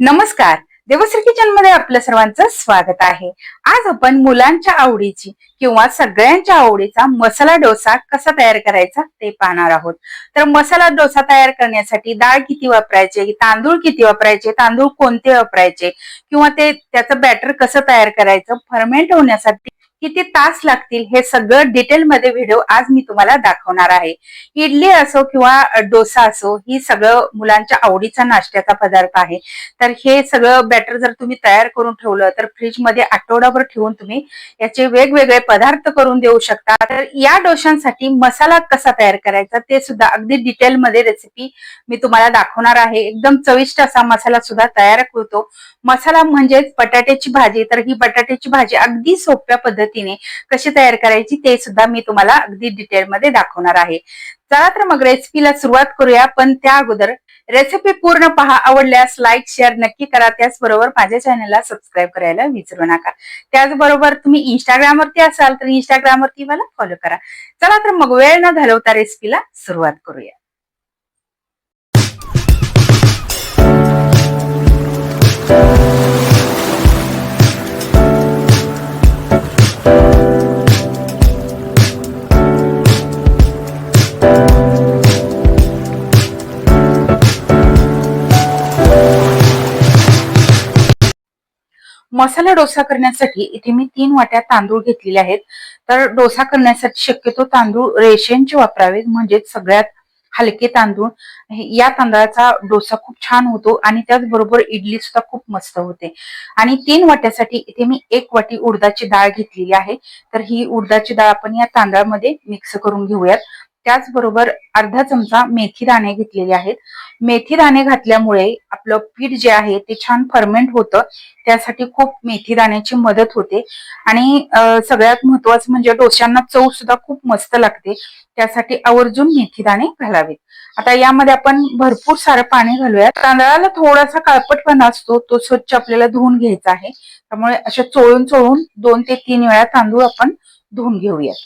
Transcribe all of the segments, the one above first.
नमस्कार. देवश्री किचनमध्ये आपलं सर्वांचं स्वागत आहे. आज आपण मुलांच्या आवडीची किंवा सगळ्यांच्या आवडीचा मसाला डोसा कसा तयार करायचा ते पाहणार आहोत. तर मसाला डोसा तयार करण्यासाठी डाळ किती वापरायचे तांदूळ किती वापरायचे तांदूळ कोणते वापरायचे किंवा ते त्याचं बॅटर कसं तयार करायचं फर्मेंट होण्यासाठी किती तास लागतील हे सगळं डिटेलमध्ये व्हिडिओ आज मी तुम्हाला दाखवणार आहे. इडली असो किंवा डोसा असो ही सगळं मुलांच्या आवडीचा नाश्त्याचा पदार्थ आहे. तर हे सगळं बॅटर जर तुम्ही तयार करून ठेवलं तर फ्रीजमध्ये आठवडाभर ठेवून तुम्ही याचे वेगवेगळे पदार्थ करून देऊ शकता. तर या डोशांसाठी मसाला कसा तयार करायचा ते सुद्धा अगदी डिटेलमध्ये रेसिपी मी तुम्हाला दाखवणार आहे. एकदम चविष्ट असा मसाला सुद्धा तयार करतो मसाला म्हणजेच बटाट्याची भाजी तर ही बटाट्याची भाजी अगदी सोप्या पद्धती पद्धतीने कशी तयार करायची ते सुद्धा मी तुम्हाला अगदी डिटेलमध्ये दाखवणार आहे. चला तर मग रेसिपीला सुरुवात करूया पण त्या अगोदर रेसिपी पूर्ण पहा आवडल्यास लाईक शेअर नक्की करा. त्याचबरोबर माझ्या चॅनलला सबस्क्राईब करायला विसरू नका. त्याचबरोबर तुम्ही इंस्टाग्रामवरती असाल तर इंस्टाग्रामवरती मला फॉलो करा. चला तर मग वेळ न घालवता रेसिपीला सुरुवात करूया. मसाला डोसा करण्यासाठी इथे मी तीन वाट्या तांदूळ घेतलेले आहेत. तर डोसा करण्यासाठी शक्यतो तांदूळ रेशनचे वापरावे म्हणजे सगळ्यात हलके तांदूळ. या तांदळाचा डोसा खूप छान होतो आणि त्याचबरोबर इडली सुद्धा खूप मस्त होते. आणि तीन वाट्यासाठी इथे मी एक वाटी उडदाची डाळ घेतलेली आहे. तर ही उडदाची डाळ आपण या तांदळामध्ये मिक्स करून घेऊयात. त्याचबरोबर अर्धा चमचा मेथी दाणे घेतलेले आहेत. मेथी दाणे घातल्यामुळे आपलं पीठ जे आहे ते छान फर्मेंट होतं. त्यासाठी खूप मेथी दाण्याची मदत होते. आणि सगळ्यात महत्वाचं म्हणजे डोश्यांना चव सुद्धा खूप मस्त लागते. त्यासाठी आवर्जून मेथी दाणे घालावेत. आता यामध्ये आपण भरपूर सारं पाणी घालूया तांदळाला थोडासा काळपटपणा असतो तो स्वच्छ आपल्याला धुवून घ्यायचा आहे. त्यामुळे अशा चोळून चोळून दोन ते तीन वेळा तांदूळ आपण धुवून घेऊयात.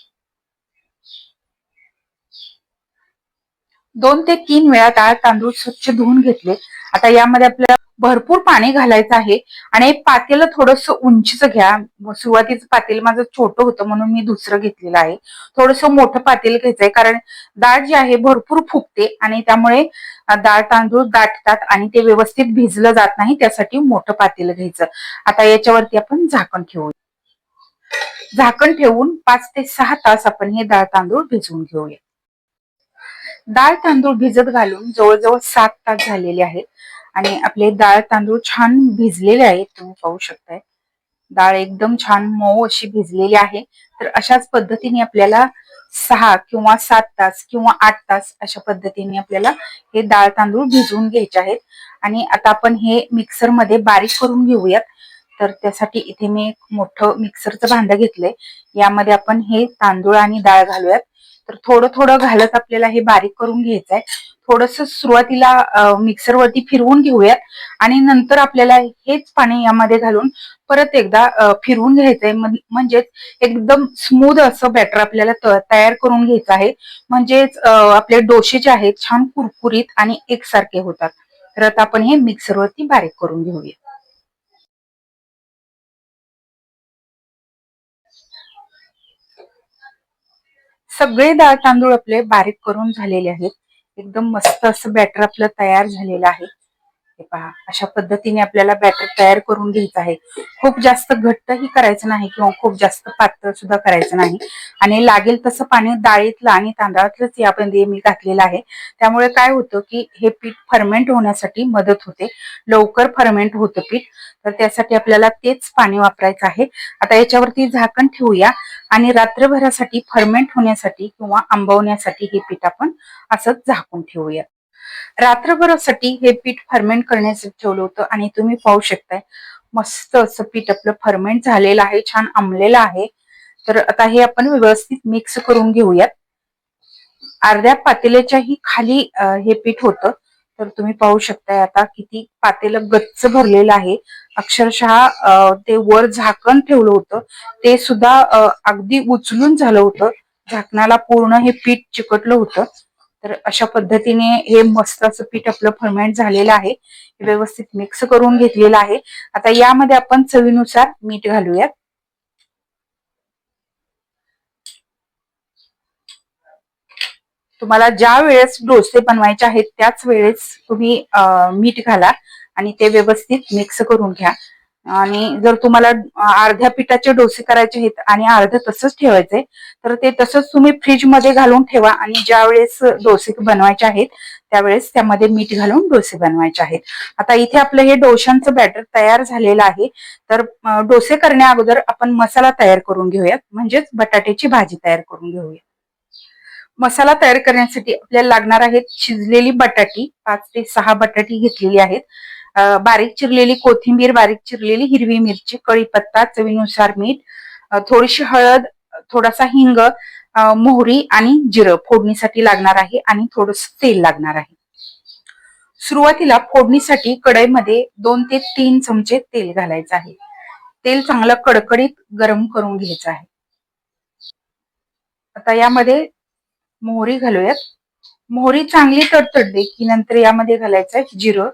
दोन ते तीन वेळा डाळ तांदूळ स्वच्छ धुवून घेतले. आता यामध्ये आपल्याला भरपूर पाणी घालायचं आहे आणि पातेलं थोडस उंचीच घ्या. सुरुवातीचं पातेल माझं छोटं होतं म्हणून मी दुसरं घेतलेलं आहे. थोडस मोठं पातेल घ्यायचंय कारण डाळ जी आहे भरपूर फुगते आणि त्यामुळे डाळ तांदूळ दाटतात आणि ते व्यवस्थित भिजलं जात नाही त्यासाठी मोठं पातेल घ्यायचं. आता याच्यावरती आपण झाकण ठेवू झाकण ठेवून पाच ते सहा तास आपण हे डाळ तांदूळ भिजवून घेऊया. डाळ तांदूळ भिजत घालून जवळजवळ सात तास झालेले आहेत. आणि आपले डाळ तांदूळ छान भिजलेले आहेत तुम्ही पाहू शकताय. डाळ एकदम छान मऊ अशी भिजलेली आहे. तर अशाच पद्धतीने आपल्याला सहा किंवा सात तास किंवा आठ तास अशा पद्धतीने आपल्याला हे डाळ तांदूळ भिजवून घ्यायचे आहेत. आणि आता आपण हे मिक्सरमध्ये बारीक करून घेऊयात. तर त्यासाठी इथे मी एक मोठं मिक्सरचं भांडं घेतलंय. यामध्ये आपण हे तांदूळ आणि डाळ घालूयात. तर थोडं थोडं घालत आपल्याला हे बारीक करून घ्यायचं आहे थोडस सुरुवातीला मिक्सर वरती फिरवून घेऊयात आणि नंतर आपल्याला हेच पाणी यामध्ये घालून परत एकदा फिरवून घ्यायचंय. म्हणजेच एकदम स्मूथ असं बॅटर आपल्याला तयार करून घ्यायचं आहे. म्हणजेच आपले डोसे जे आहेत छान कुरकुरीत आणि एकसारखे होतात. तर आता आपण हे मिक्सरवरती बारीक करून घेऊया सगळे डाळ तांदूळ आपले बारीक करून झालेले आहेत. एकदम मस्त असं बॅटर आपलं तयार झालेलं आहे. हे पहा अशा पद्धतीने आपल्याला बॅटर तयार करून घ्यायचं आहे. खूप जास्त घट्टही करायचं नाही किंवा खूप जास्त पातळ सुद्धा करायचं नाही. आणि लागेल तसं पाणी डाळीतलं आणि तांदळातलंच यामध्ये मी घातलेलं आहे. त्यामुळे काय होतं की हे पीठ फर्मेंट होण्यासाठी मदत होते. लवकर फर्मेंट होतं पीठ. तर त्यासाठी आपल्याला तेच पाणी वापरायचं आहे. आता याच्यावरती झाकण ठेवूया. आणि रात्रभरासाठी फर्मेंट होण्यासाठी किंवा आंबवण्यासाठी हे पीठ आपण असंच झाकून ठेवूया. रात्रभरासाठी हे पीठ फर्मेंट करण्यासाठी ठेवलं होतं आणि तुम्ही पाहू शकताय मस्त असं पीठ आपलं फर्मेंट झालेलं आहे छान आंबलेलं आहे. तर आता हे आपण व्यवस्थित मिक्स करून घेऊयात. अर्ध्या पातेल्याच्याही खाली हे पीठ होतं. तर तुम्ही पाहू शकताय आता किती पातेलं गच्च भरलेलं आहे. अक्षरशः ते वर झाकण ठेवलं होतं. ते सुद्धा अगदी उचलून झालं होतं. झाकणाला पूर्ण हे पीठ चिकटलं होतं. तर अशा पद्धतीने हे मस्त असं पीठ आपलं फर्मेंट झालेलं आहे. व्यवस्थित मिक्स करून घेतलेलं आहे. आता यामध्ये आपण चवीनुसार मीठ घालूयात. तुम्हाला ज्या वेळेस डोसे बनवायचे आहेत त्याच वेळेस तुम्ही मीठ घाला आणि ते व्यवस्थित मिक्स करून घ्या. आणि जर तुम्हाला अर्ध्या पिठाचे डोसे करायचे आहेत आणि अर्ध तसंच ठेवायचे तर ते तसंच तुम्ही फ्रीजमध्ये घालून ठेवा आणि ज्या वेळेस डोसे बनवायचे आहेत त्यावेळेस त्यामध्ये मीठ घालून डोसे बनवायचे आहेत. आता इथे आपलं हे डोशांचं बॅटर तयार झालेलं आहे तर डोसे करण्या अगोदर आपण मसाला तयार करून घेऊयात म्हणजेच बटाट्याची भाजी तयार करून घेऊया मसाला तयार करण्यासाठी आपल्याला लागणार आहेत शिजलेली बटाटी पाच ते सहा बटाटी घेतलेली आहेत. बारीक चिरलेली कोथिंबीर बारीक चिरलेली हिरवी मिरची कळीपत्ता चवीनुसार मीठ थोडीशी हळद थोडासा हिंग मोहरी आणि जिरं फोडणीसाठी लागणार आहे आणि थोडस तेल लागणार आहे. सुरुवातीला फोडणीसाठी कढईमध्ये दोन ते तीन चमचे तेल घालायचं आहे. तेल चांगलं कडकडीत गरम करून घ्यायचं आहे. आता यामध्ये मोहरी घालूयात. मोहरी चांगली तडतडली की नंतर यामध्ये घालायचं आहे जिरं.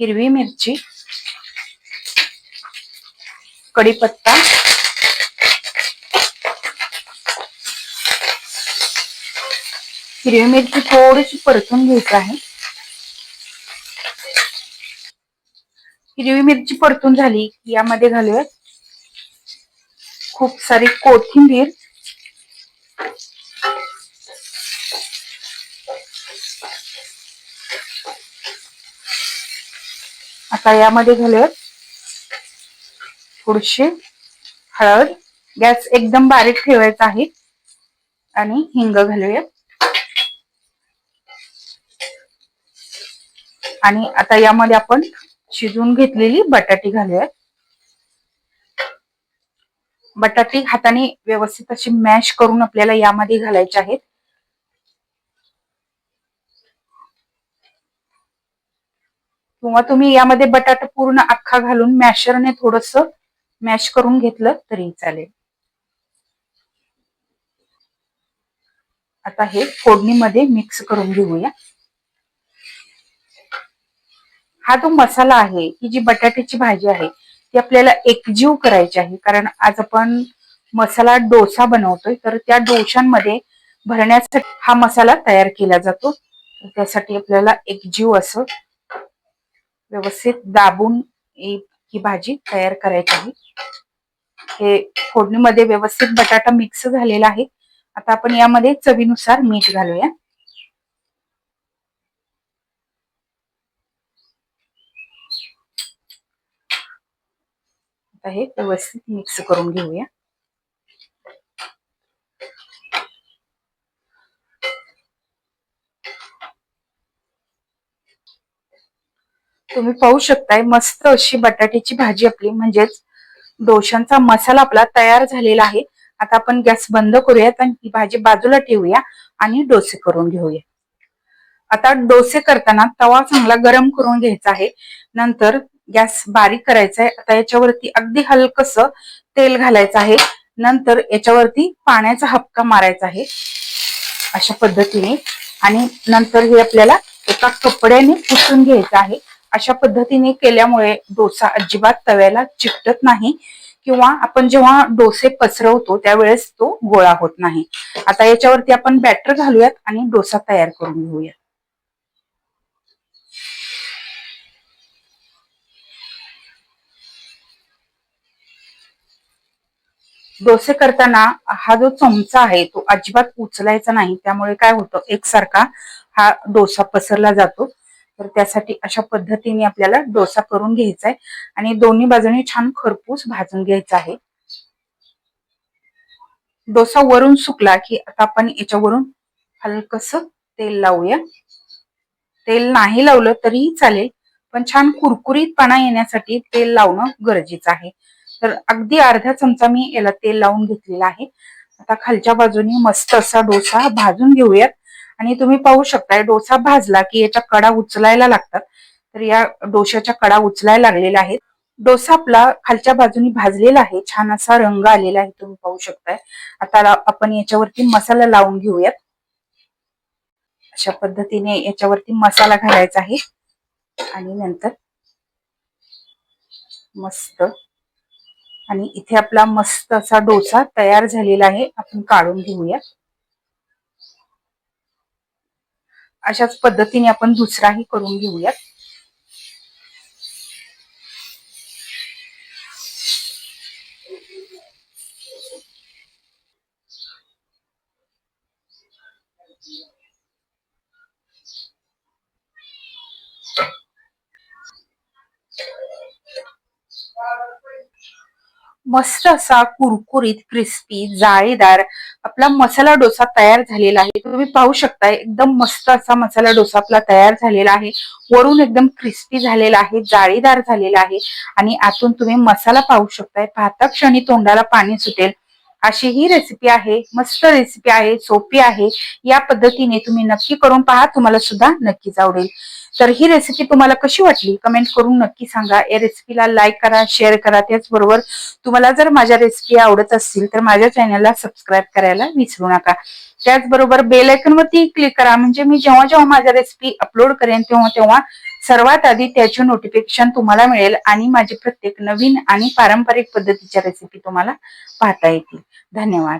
हिरवी मिरची कढीपत्ता हिरवी मिरची थोडीशी परतून घ्यायची आहे. हिरवी मिरची परतून झाली यामध्ये घालूयात खूप सारी कोथिंबीर आता यामध्ये घालूयात थोडीशी हळद गॅस एकदम बारीक ठेवायचा आहे. आणि हिंग घालूया आणि आता यामध्ये आपण शिजवून घेतलेली बटाटी घालूयात. बटाटी हाताने व्यवस्थित अशी मॅश करून आपल्याला यामध्ये घालायचे आहेत. किंवा तुम्ही यामध्ये बटाटा पूर्ण अख्खा घालून मॅशरने थोडस मॅश करून घेतलं तरी चालेल. आता हे फोडणीमध्ये मिक्स करून घेऊया. हा जो मसाला आहे ही जी बटाट्याची भाजी आहे ती आपल्याला एकजीव करायची आहे. कारण आज आपण मसाला डोसा बनवतोय तर त्या डोशांमध्ये भरण्यासाठी हा मसाला तयार केला जातो. त्यासाठी आपल्याला एकजीव असं व्यवस्थित दाबून ही भाजी तयार करायची आहे. हे फोडणीमध्ये व्यवस्थित बटाटा मिक्स झालेला आहे. आता आपण यामध्ये चवीनुसार मीठ घालूया. आता हे व्यवस्थित मिक्स करून घेऊया. तुम्ही पाहू शकताय मस्त अशी बटाट्याची भाजी आपली म्हणजेच डोशांचा मसाला आपला तयार झालेला आहे. आता आपण गॅस बंद करूयात आणि ही भाजी बाजूला ठेवूया आणि डोसे करून घेऊया. आता डोसे करताना तवा चांगला गरम करून घ्यायचा आहे. नंतर गॅस बारीक करायचा आहे आता याच्यावरती अगदी हलकस तेल घालायचं आहे. नंतर याच्यावरती पाण्याचा हपका मारायचा आहे. अशा पद्धतीने. आणि नंतर हे आपल्याला एका कपड्याने पुसून घ्यायचं आहे. अशा पद्धतीने केल्यामुळे डोसा अजिबात तव्याला चिकटत नाही किंवा आपण जेव्हा डोसे पसरवतो त्यावेळेस तो गोळा होत नाही. आता याच्यावरती आपण बॅटर घालूयात आणि डोसा तयार करून घेऊयात. डोसे करताना हा जो चमचा आहे तो अजिबात उचलायचा नाही. त्यामुळे काय होतं? एकसारखा हा डोसा पसरला जातो. तर त्यासाठी अशा पद्धतीने आपल्याला डोसा करून घ्यायचा आहे आणि दोन्ही बाजूने छान खरपूस भाजून घ्यायचा आहे. डोसा वरून सुकला की आता आपण याच्यावरून हलकस तेल लावूया. तेल नाही लावलं तरीही चालेल पण छान कुरकुरीतपणा येण्यासाठी तेल लावणं गरजेचं आहे. तर अगदी अर्धा चमचा मी याला तेल लावून घेतलेला आहे. आता खालच्या बाजूने मस्त असा डोसा भाजून घेऊयात. आणि तुम्ही पाहू शकताय डोसा भाजला की याच्या कडा उचलायला लागतात. तर या डोशाच्या कडा उचलायला लागलेल्या आहेत. डोसा आपला खालच्या बाजूनी भाजलेला आहे. छान असा रंग आलेला आहे तुम्ही पाहू शकताय. आता आपण याच्यावरती मसाला लावून घेऊयात. अशा पद्धतीने याच्यावरती मसाला घालायचा आहे. आणि नंतर मस्त आणि इथे आपला मस्त असा डोसा तयार झालेला आहे. आपण काढून घेऊया अशाच पद्धतीने आपण दुसराही करून घेऊयात. मस्त असा कुरकुरीत क्रिस्पी जाळीदार आपला मसाला डोसा तयार झालेला आहे. तुम्ही पाहू शकता एकदम मस्त असा मसाला डोसा आपला तयार झालेला आहे. वरून एकदम क्रिस्पी झालेला आहे जाळीदार झालेला आहे. आणि आतून तुम्ही मसाला पाहू शकताय. पाहता क्षणी तोंडाला पाणी सुटेल. अशी ही रेसिपी आहे मस्त रेसिपी आहे सोपी आहे. या पद्धतीने तुम्ही नक्की करून पहा तुम्हाला सुद्धा नक्कीच आवडेल. तर ही रेसिपी तुम्हाला कशी वाटली? कमेंट करून नक्की सांगा. या रेसिपीला लाईक करा शेअर करा. त्याचबरोबर तुम्हाला जर माझ्या रेसिपी आवडत असतील तर माझ्या चॅनलला सबस्क्राईब करायला विसरू नका. त्याचबरोबर बेल वरती क्लिक करा. म्हणजे मी जेव्हा जेव्हा माझ्या रेसिपी अपलोड करेन तेव्हा तेव्हा सर्वात आधी त्याचे नोटिफिकेशन तुम्हाला मिळेल आणि माझी प्रत्येक नवीन आणि पारंपरिक पद्धतीच्या रेसिपी तुम्हाला पाहता येतील. धन्यवाद.